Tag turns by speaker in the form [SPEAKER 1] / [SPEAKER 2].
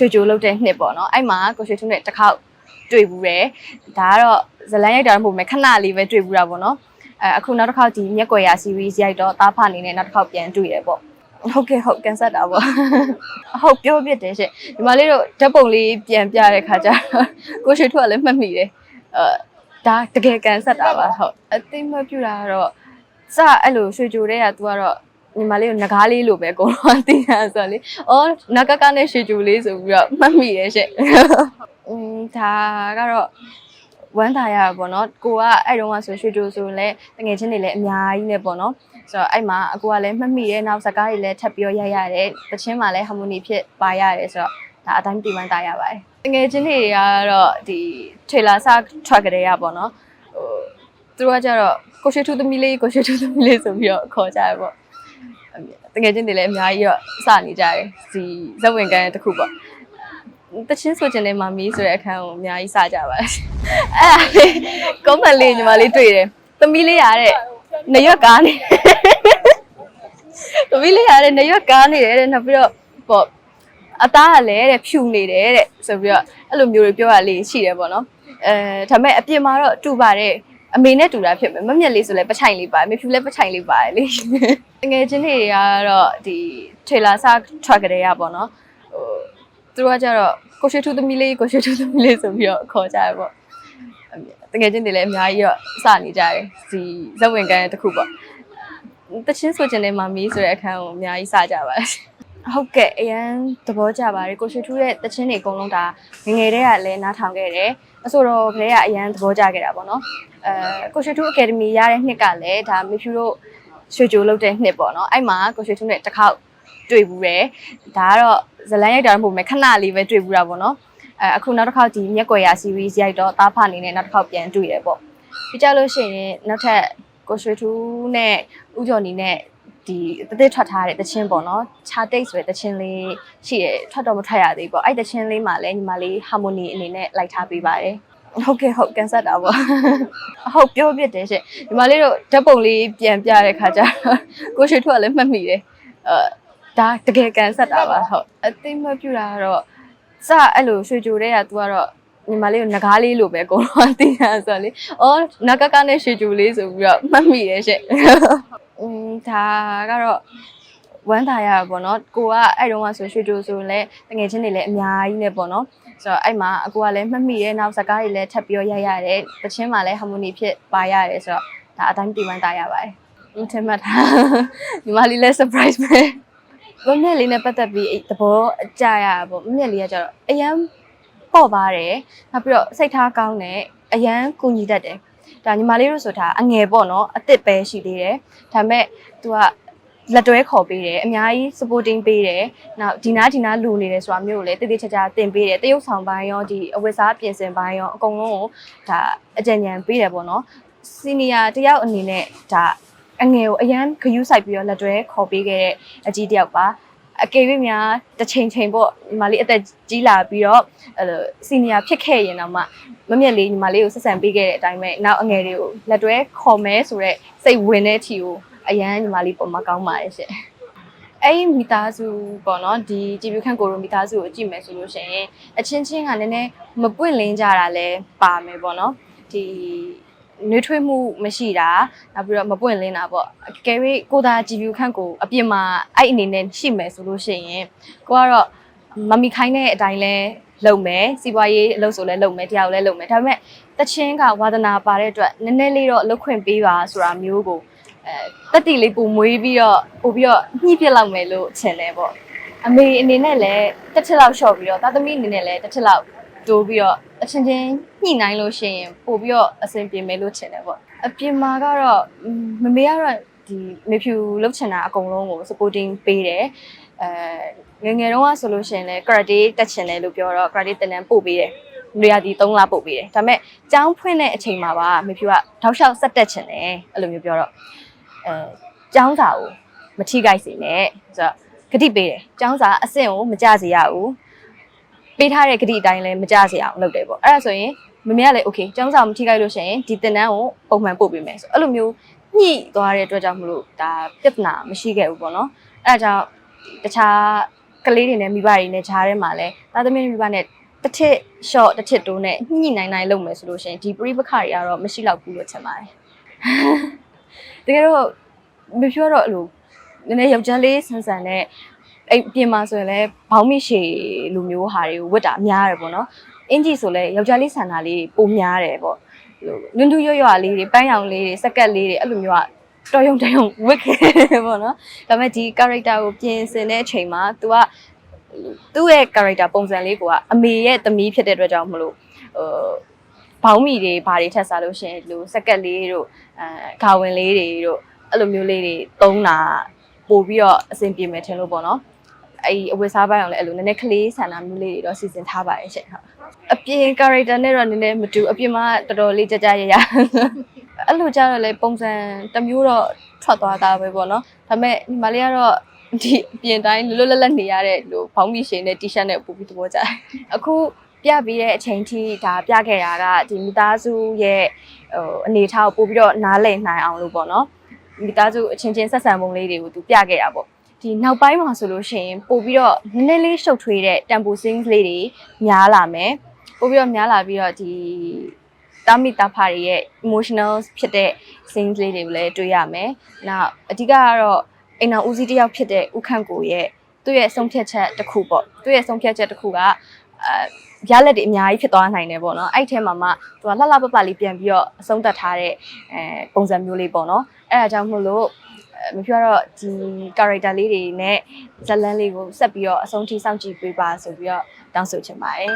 [SPEAKER 1] ရွှေကြိုလုပ်တဲ့နှစ်ပေါ့နော်အဲ့မှာကိုရွှေထုနဲ့တစ်ခေါက်တွေ့ဘူးတယ်ဒါကတော့ဇလန်ရိုက်တာတော့မဟုတ်ဘူးခဏလေးပဲတွေ့ဘူးတာပေါ့နော်အဲအခုနောက်တစ်ခေါက်ဒီမျက်ကွယ်ရာ series ရိုက်တော့တားဖအနေနဲ့နောက်တစ်ခေါက်ပြန်တွေ့ရပေါ့ဟုတ်ကဲ့ဟုတ်ကန်ဆက်တာပေါ့ဟုတ်ပြောပြတယ်ရှင်ဒီမှာလေးတော့ဓာတ်ပုံလေးပြန်ပြတဲ့ခါကျတော့ကိုရွှေထုကလည်းမှတ်မိတယ်အဲဒါတကယ်ကန်ဆက်တာပါဟုတ်အသိမပြူတာကတော့စအဲ့လိုရွှေကြိုတဲ့က तू ကတော့ ညီမလေးကိုငကားလေးလိုပဲအကုန်လုံးသိရဆိုတော့လေ။အော်နကကနဲ့ရွှေကြိုလေးဆိုပြီးတော့မှတ်မိရဲ့ရှင့်။อืมဒါကတော့ဝမ်းသာရပါပေါ့နော်။ကိုကအဲ့တုန်းကဆိုရွှေကြိုဆိုရင်လည်းတငယ်ချင်းတွေလည်းအများကြီးနဲ့ပေါ့နော်။ဆိုတော့အဲ့မှာအကူကလည်းမှတ်မိရဲ့နောက်စကားတွေလည်းထပ်ပြောရရတယ်။တချင်းမှလည်း harmony ဖြစ်ပါရတယ်ဆိုတော့ဒါအတိုင်းပြမှန်းသားရပါတယ်။တငယ်ချင်းတွေကတော့ဒီ trailer စ track ကြရပေါ့နော်။ဟိုသူတို့ကကြတော့ကိုရွှေထူးသမီးလေးကိုရွှေထူးသမီးလေးဆိုပြီးတော့ခေါ်ကြရပေါ့။ တကယ်ချင်းတွေလည်းအများကြီးတော့စနေကြတယ်ဒီဇက်ဝင်ကန်းတစ်ခုပေါ့တချင်းဆိုချင်တဲ့မမီးဆိုတဲ့အခန်းကိုအများကြီးစကြပါတယ်အဲ့ဒါလေးကုန်းမလေးညီမလေးတွေ့တယ်သမီးလေးရတဲ့နရွက်ကားနေသမီးလေးရတဲ့နရွက်ကားနေတယ်တဲ့နောက်ပြီးတော့ပေါ့အသားကလည်းတဲ့ဖြူနေတယ်တဲ့ဆိုပြီးတော့အဲ့လိုမျိုးတွေပြောရလေးရှိတယ်ပေါ့နော်အဲဒါပေမဲ့အပြင်မှာတော့တူပါတယ် အမေနဲ့တူတာဖြစ်မယ်မမျက်လေးဆိုလဲပချိုင်လေးပါမေဖြူလဲပချိုင်လေးပါတယ်လေငယ်ချင်းတွေကတော့ဒီ trailer စ track ကြရပေါ့နော်ဟိုသူတို့ကကြတော့ကိုရွှေထူးသမီးလေးကိုရွှေထူးသမီးလေးဆိုပြီးတော့ခေါ်ကြရပေါ့တကယ်ချင်းတွေလည်းအများကြီးတော့စနေကြတယ်ဒီဇက်ဝင်ကန်းတစ်ခုပေါ့တချင်းဆိုချင်တဲ့မမီးဆိုတဲ့အခန်းကိုအများကြီးစကြပါတယ်ဟုတ်ကဲ့အရန်သဘောကျပါတယ်ကိုရွှေထူးရဲ့တချင်းတွေအကုန်လုံးဒါငငယ်တည်းကလည်းနားထောင်ခဲ့တယ်အဆိုတော့ခလေးကအရန်သဘောကျခဲ့တာပေါ့နော် အဲကိုရွှေထူးအကယ်ဒမီရတဲ့နှစ်ကလည်းဒါမေဖြူတို့ရွှေကြိုလုပ်တဲ့နှစ်ပေါ့နော်အဲ့မှာကိုရွှေထူးနဲ့တစ်ခေါက်တွေ့ဘူးတယ်ဒါကတော့ဇလန်ရိုက်တာတော့မဟုတ်ဘူးခဏလေးပဲတွေ့ဘူးတာပေါ့နော်အဲအခုနောက်တစ်ခေါက်ဒီမျက်ကွယ်ရာ series ရိုက်တော့တားဖအနေနဲ့နောက်တစ်ခေါက်ပြန်တွေ့ရပေါ့ပြီးကြလို့ရှိရင်နောက်ထပ်ကိုရွှေထူးနဲ့ဥကျော်နီနဲ့ဒီတသက်ထွက်ထားတဲ့တချင်းပေါ့နော်ခြာတိတ်ဆိုတဲ့တချင်းလေးရှိရထွက်တော့မထွက်ရသေးဘူးပေါ့အဲ့တချင်းလေးမှာလည်းညီမလေး harmony အနေနဲ့လိုက်ထားပေးပါတယ် ဟုတ်ကဲ့ဟုတ်ကန်ဆက်တာပေါ့ဟုတ်ပြောပြတယ်ရှင်ဒီမလေးတို့ဓာတ်ပုံလေးပြန်ပြတဲ့ခါကျတော့ကိုရွှေထွကလည်းမှတ်မိတယ်အဲဒါတကယ်ကန်ဆက်တာပါဟုတ်အသိမပြူတာကတော့စအဲ့လိုရွှေကြိုတဲ့က तू ကတော့ညီမလေးကိုငကားလေးလိုပဲအကုန်လုံးသိရဆိုတော့လေအော်နကကနဲ့ရွှေကြိုလေးဆိုပြီးတော့မှတ်မိရဲ့ရှင့်อืมဒါကတော့ဝမ်းသာရပါပေါ့နော်ကိုကအဲ့တုန်းကဆိုရွှေကြိုဆိုရင်လည်းတငယ်ချင်းတွေလည်းအများကြီးနဲ့ပေါ့နော် ဆိုတော့အဲ့မှာအကူကလည်းမှတ်မိရဲ့နောက်စကားတွေလည်းထပ်ပြောရရတယ်တချင်းမှလည်း harmony ဖြစ်ပါရတယ်ဆိုတော့ဒါအတိုင်းပြမှန်းသားရပါတယ်အထင်မှတ်တာညီမလေးလည်း surprise ပဲမမြက်လေးနဲ့ပတ်သက်ပြီးအဲ့သဘောအကြရပေါ့မမြက်လေးကကျတော့အရန်ပေါ့ပါတယ်နောက်ပြီးတော့စိတ်ထားကောင်းတယ်အရန်ကူညီတတ်တယ်ဒါညီမလေးတို့ဆိုတာအငယ်ပေါ့နော်အစ်စ်ပဲရှိသေးတယ်ဒါပေမဲ့ तू က လက်တွဲခေါ်ပေးတယ်အများကြီး supporting ပေးတယ်နောက်ဒီနားဒီနားလူနေတယ်ဆိုတာမျိုးကိုလည်းတည်တည်ချာချာတင်ပေးတယ်တရုပ်ဆောင်ပိုင်းရောဒီအဝတ်စားပြင်ဆင်ပိုင်းရောအကုန်လုံးကိုဒါအကြံဉာဏ်ပေးတယ်ပေါ့နော်စီနီယာတယောက်အနေနဲ့ဒါအငယ်ကိုအရန်ခယူးဆိုင်ပြီးတော့လက်တွဲခေါ်ပေးခဲ့တဲ့အကြီးတယောက်ပါအကယ်၍များတစ်ချိန်ချိန်ပေါ့ညီမလေးအသက်ကြီးလာပြီးတော့အဲလိုစီနီယာဖြစ်ခဲ့ရင်တော့မှမမြက်လေးညီမလေးကိုဆက်ဆံပေးခဲ့တဲ့အတိုင်းပဲနောက်အငယ်တွေကိုလက်တွဲခေါ်မဲဆိုတော့စိတ်ဝင်တဲ့အထီကို အရန်ညီမလေးပုံမကောင်းပါရဲ့ရှင့်အဲ့ဒီမိသားစုပေါ့နော်ဒီကြည်ပြခန့်ကိုရိုမိသားစုကိုကြည့်မယ်ဆိုလို့ရှိရင်အချင်းချင်းကလည်းနည်းနည်းမပွင့်လင်းကြတာလဲပါမယ်ပေါ့နော်ဒီနှွေးထွေးမှုမရှိတာနောက်ပြီးတော့မပွင့်လင်းတာပေါ့အကယ်၍ကိုသာကြည်ပြခန့်ကိုအပြင်မှာအဲ့အနေနဲ့ရှိမယ်ဆိုလို့ရှိရင်ကိုကတော့မမီခိုင်းတဲ့အတိုင်းလဲလုံမယ်စီးပွားရေးအလုပ်ဆိုလဲလုံမယ်တရားကိုလဲလုံမယ်ဒါပေမဲ့တချင်းကဝါသနာပါတဲ့အတွက်နည်းနည်းလေးတော့အလုပ်ခွင့်ပေးပါဆိုတာမျိုးကို အဲတက်တီလေးပုံမွေးပြီးတော့ပို့ပြီးတော့ညှိပြစ်လောက်မယ်လို့ထင်တယ်ပေါ့အမေအနေနဲ့လည်းတစ်ထစ်လောက်လျှော့ပြီးတော့သားသမီးအနေနဲ့လည်းတစ်ထစ်လောက်တိုးပြီးတော့အချင်းချင်းညှိနှိုင်းလို့ရှိရင်ပို့ပြီးတော့အဆင်ပြေမယ်လို့ထင်တယ်ပေါ့အပြင်မှာကတော့မမေကတော့ဒီမေဖြူလှုပ်ချင်တာအကုန်လုံးကို supporting ပေးတယ်အဲငယ်ငယ်တုန်းကဆိုလို့ရှိရင်လည်း karate တက်ချင်တယ်လို့ပြောတော့ karate တင်တန်းပို့ပေးတယ်နေရာဒီ3လပို့ပေးတယ်ဒါပေမဲ့ကျောင်းဖွင့်တဲ့အချိန်မှာပါမေဖြူကတောက်လျှောက်ဆက်တက်ချင်တယ်အဲ့လိုမျိုးပြောတော့ အဲကျောင်းစာကိုမထိခိုက်စေနဲ့ဆိုတော့ဂတိပေးတယ်ကျောင်းစာအဆင့်ကိုမကြစေရဘူးပေးထားတဲ့ဂတိအတိုင်းလည်းမကြစေအောင်လုပ်တယ်ပေါ့အဲ့ဒါဆိုရင်မမေကလည်း okay ကျောင်းစာမထိခိုက်လို့ရှိရင်ဒီတင်တန်းကိုပုံမှန်ပို့ပေးမယ်ဆိုအဲ့လိုမျိုးညှိသွားတဲ့အတွက်ကြောင့်မလို့ဒါပြဿနာမရှိခဲ့ဘူးပေါ့နော်အဲ့ဒါကြောင့်တခြားကလေးတွေနဲ့မိဘတွေနဲ့ဂျားထဲမှာလဲသားသမီးမိဘနဲ့တစ်ထစ် short တစ်ထစ်တိုးနဲ့ညှိနိုင်နိုင်လုပ်မယ်ဆိုလို့ရှိရင်ဒီပရိပခါတွေကတော့မရှိတော့ဘူးလို့ထင်ပါတယ် တကယ်တော့မပြောတော့အဲ့လိုနည်းနည်းယောက်ျားလေးဆန်ဆန်နဲ့အဲ့ပြင်မှာဆိုရင်လည်းဘောင်းမိရှည်လူမျိုးဟာတွေကိုဝတ်တာများတယ်ပေါ့နော်အင်ဂျီဆိုလဲယောက်ျားလေးဆန်တာလေးပုံများတယ်ပေါ့ဟိုနွန်းတူရွရွလေးတွေပန်းရောင်လေးတွေစက်ကက်လေးတွေအဲ့လိုမျိုးကတော်ရုံတရုံဝတ်ခဲ့တယ်ပေါ့နော်ဒါပေမဲ့ဒီ character ကိုပြင်ဆင်တဲ့အချိန်မှာ तू ကသူ့ရဲ့ character ပုံစံလေးကအမေရဲ့သမီးဖြစ်တဲ့အတွက်ကြောင့်မလို့ဟို ဘောင်းမီတွေဘာတွေထက်စားလို့ရှိရင်ဒီလိုစက်ကက်လေးတို့အဲဂါဝင်လေးတွေတို့အဲ့လိုမျိုးလေးတွေသုံးတာပို့ပြီးတော့အဆင်ပြေမယ်ထင်လို့ပေါ့နော်အဲ့ဒီအဝတ်စားပိုင်းအောင်လည်းအဲ့လိုနည်းနည်းကလေးဆန္ဒမျိုးလေးတွေတော့စီစဉ်ထားပါတယ်ရှင်ဟုတ်အပြင် character နဲ့တော့နည်းနည်းမတူအပြင်မှာတော်တော်လေးကြကြရရအဲ့လိုကြတော့လေပုံစံတစ်မျိုးတော့ထွက်သွားတာပဲပေါ့နော်ဒါပေမဲ့ညီမလေးကတော့ဒီအပြင်တိုင်းလွတ်လွတ်လပ်လပ်နေရတဲ့လိုဘောင်းမီရှင်နဲ့ T-shirt နဲ့ပို့ပြီးသဘောကျတယ်အခု ပြပြီးတဲ့အချိန်ထိဒါပြခဲ့တာကဒီမိသားစုရဲ့ဟိုအနေအထားကိုပို့ပြီးတော့နားလည်နိုင်အောင်လို့ပေါ့နော်မိသားစုအချင်းချင်းဆက်ဆံပုံလေးတွေကိုသူပြခဲ့တာပေါ့ဒီနောက်ပိုင်းမှာဆိုလို့ရှိရင်ပို့ပြီးတော့နည်းနည်းလေးရှုပ်ထွေးတဲ့ tempo sings လေးတွေများလာမယ်ပို့ပြီးတော့များလာပြီးတော့ဒီတာမီတာဖာတွေရဲ့ emotional ဖြစ်တဲ့ sings လေးတွေကိုလည်းတွေ့ရမယ်။နောက်အဓိကကတော့အိမ်တော်ဦးစီးတစ်ယောက်ဖြစ်တဲ့ဦးခန့်ကိုရဲ့သူ့ရဲ့ဆုံးဖြတ်ချက်တစ်ခုပေါ့သူ့ရဲ့ဆုံးဖြတ်ချက်တစ်ခုက အဲရလက်တွေအများကြီးဖြစ်သွားနိုင်တယ်ပေါ့နော်အဲ့ဒီထဲမှာမှသူကလှလှပပလေးပြန်ပြီးတော့အဆုံးသတ်ထားတဲ့အဲပုံစံမျိုးလေးပေါ့နော်အဲ့ဒါကြောင့်မို့လို့အဲမပြောတော့ဒီ character လေးတွေနဲ့ဇတ်လန်းလေးကိုဆက်ပြီးတော့အဆုံးထိစောင့်ကြည့်ပေးပါဆိုပြီးတော့တောင်းဆိုချင်ပါတယ်